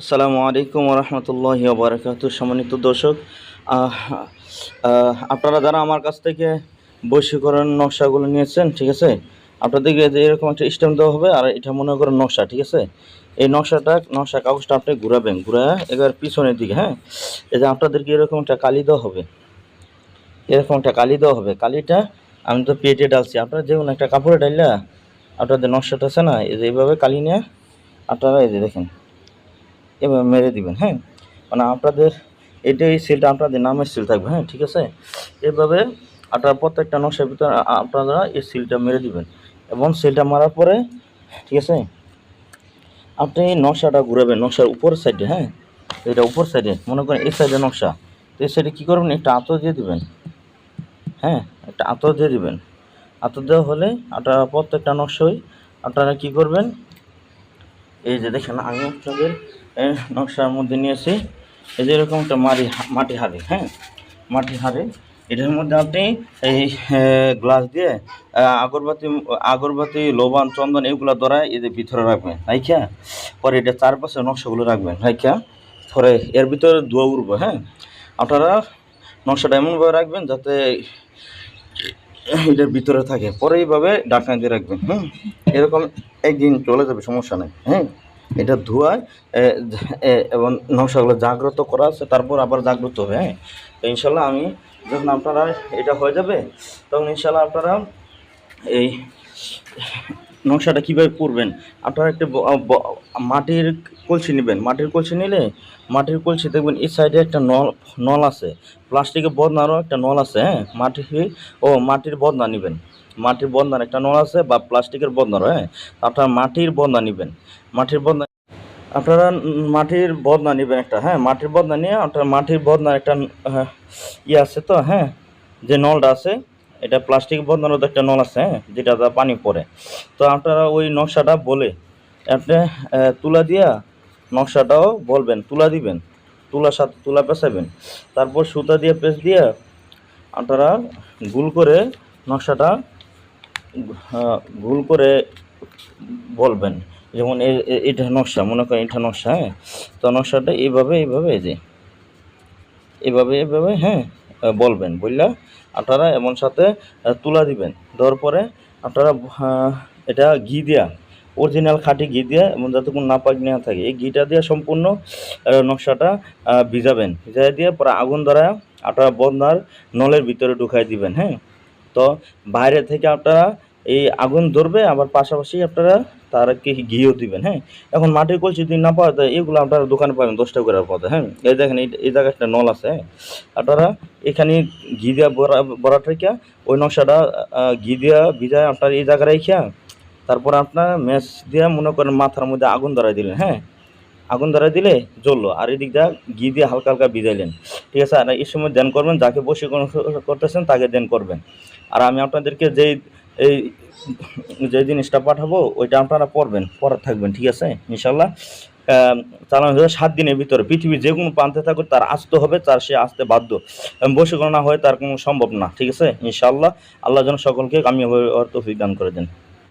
আসসালামু আলাইকুম রহমতুল্লাহ বারকাত সম্মানিত দর্শক আপনারা যারা আমার কাছ থেকে বৈশীকরণ নকশাগুলো নিয়েছেন, ঠিক আছে? আপনাদেরকে এরকম একটা স্টেম দেওয়া হবে আর এটা মনে করেন নকশা, ঠিক আছে? এই নকশাটা, নকশা কাগজটা আপনি ঘুরাবেন, ঘুরা এবার পিছনের দিকে হ্যাঁ? এই যে আপনাদেরকে এরকম একটা কালি দেওয়া হবে। এরকম একটা কালি দেওয়া হবে। কালিটা আমি তো পেটে ডালছি আপনারা যেমন একটা কাপড়ে ডাইলা আপনাদের নকশাটা আছে না? এই যে এইভাবে কালি নিয়ে আপনারা এই যে দেখেন। এভাবে মেরে দিবেন হ্যাঁ? মানে আপনাদের এটা এই সিলটা আপনাদের নামের সিল থাকবে হ্যাঁ ঠিক আছে? এভাবে আপনারা প্রত্যেকটা নকশার ভিতরে আপনারা এই সিলটা মেরে দিবেন। এবং সিলটা মারার পরে, ঠিক আছে? আপনি এই নকশাটা ঘুরাবেন, নকশার উপর সাইডে হ্যাঁ? এটা উপর সাইডে, মনে করেন এই সাইডে নকশা। তো এই সাইডে কী করবেন? একটা আতর দিয়ে দিবেন হ্যাঁ? একটা আতর দিয়ে দিবেন। আতর দেওয়া হলে আপনারা প্রত্যেকটা নকশাই আপনারা কী করবেন? এই যে দেখেন, আমি আপনাদের নকশার মধ্যে নিয়েছি এই যে এরকম একটা মাটি মাটি হাড়ি হ্যাঁ? মাটি হাড়ি, এটার মধ্যে আপনি এই গ্লাস দিয়ে আগরবাতি আগরবাতি, লোবান, চন্দন এগুলো ধরায় এদের ভিতরে রাখবেন রাইখা পরে এটা চারপাশে নকশাগুলো রাখবেন রাইখা পরে এর ভিতরে ধোয়া উঠবে হ্যাঁ? আপনারা নকশাটা এমনভাবে রাখবেন যাতে এটার ভিতরে থাকে, পরে এইভাবে ডাকনা দিয়ে রাখবেন, হুম? এরকম একদিন চলে যাবে, সমস্যা নেই হ্যাঁ? এটা ধোয়ায় এবং নকশাগুলো জাগ্রত করা আছে, তারপর আবার জাগ্রত হবে হ্যাঁ? তো ইনশাল্লাহ আমি যখন আপনারা এটা হয়ে যাবে, তখন ইনশাল্লাহ আপনারা এই নকশাটা কীভাবে করবেন? আপনারা একটা মাটির কলসি নেবেন। মাটির কলসি নিলে মাটির কলসি দেখবেন, এই সাইডে একটা নল নল আছে। প্লাস্টিকের বদনারও একটা নল আছে হ্যাঁ? মাটি ও মাটির বদনা নেবেন। মাটির বদনার একটা নল আছে বা প্লাস্টিকের বদনারও হ্যাঁ? আপনারা মাটির বদনা নেবেন। মাটির বদনা আপনারা মাটির বদনা নেবেন একটা হ্যাঁ? মাটির বদনা নিয়ে আপনার মাটির বদনার একটা ইয়ে আছে তো হ্যাঁ? যে নলটা আছে, এটা প্লাস্টিক বদনারও তো একটা নল আছে হ্যাঁ? যেটা পানি পড়ে। তো আপনারা ওই নকশাটা বলে আপনি তুলা দিয়া নকশাটাও বলবেন, তুলা দিবেন, তুলার সাথে তুলা পেঁচাবেন। তারপর সুতা দিয়ে পেঁচ দিয়ে আপনারা গুল করে নকশাটা আহ, গুল করে বলবেন। যেমন এটা নকশা মনে করেন এটা নকশা হ্যাঁ? তো নকশাটা এইভাবে এইভাবে যে এভাবে এভাবে হ্যাঁ বলবেন বুঝলা? আপনারা এমন সাথে তুলা দিবেন দেওয়ার পরে আপনারা এটা ঘি দেয়া অরিজিনাল খাঁটি ঘি দেওয়া এবং যাতে কোনো নাপাক না থাকে এই ঘিটা দিয়ে সম্পূর্ণ নকশাটা ভিজাবেন ভিজাই দিয়ে পরে আগুন ধরা আপনারা বন্ধার নলের ভিতরে ঢুকাই দিবেন হ্যাঁ? তো বাইরে থেকে আপনারা এই আগুন ধরবে, আবার পাশাপাশি আপনারা তার কি ঘিও দিবেন হ্যাঁ? এখন মাটির কলসি যদি না পাওয়া যায়, এগুলো আপনারা দোকানে পাবেন দশ টাকা করে পথে হ্যাঁ? এই দেখেন, এই জায়গায় একটা নল আছে হ্যাঁ? আপনারা এখানে ঘি দেওয়া বড়া বড়া রেখা ওই নকশাটা ঘি দেওয়া ভিজায় আপনার এই জায়গায় রেখা তারপর আপনার ম্যাচ দিয়ে মনে করেন মাথার মধ্যে আগুন ধরাই দিলেন হ্যাঁ? আগুন ধরাই দিলে জ্বললো। আর এদিক দিয়ে ঘি দিয়ে হালকা হালকা ভিজাইলেন। ঠিক আছে, আর এই সময় দেন করবেন, যাকে বসে করতেছেন তাকে দেন করবেন। আর আমি আপনাদেরকে যেই, এই, যে জিনিসটা পাঠাবো, ওইটা আপনারা পড়বেন পড়া থাকবেন, ঠিক আছে? ইনশাল্লাহ চালানো যাবে সাত দিনের ভিতরে পৃথিবীর যে কোনো প্রান্তে থাকুক, তার আসতে হবে, তার সে আসতে বাধ্য। বসে না হয় তার কোনো সম্ভব না, ঠিক আছে? ইনশাল্লাহ আল্লাহ যেন সকলকে আমি অর্থ দান করে দেন।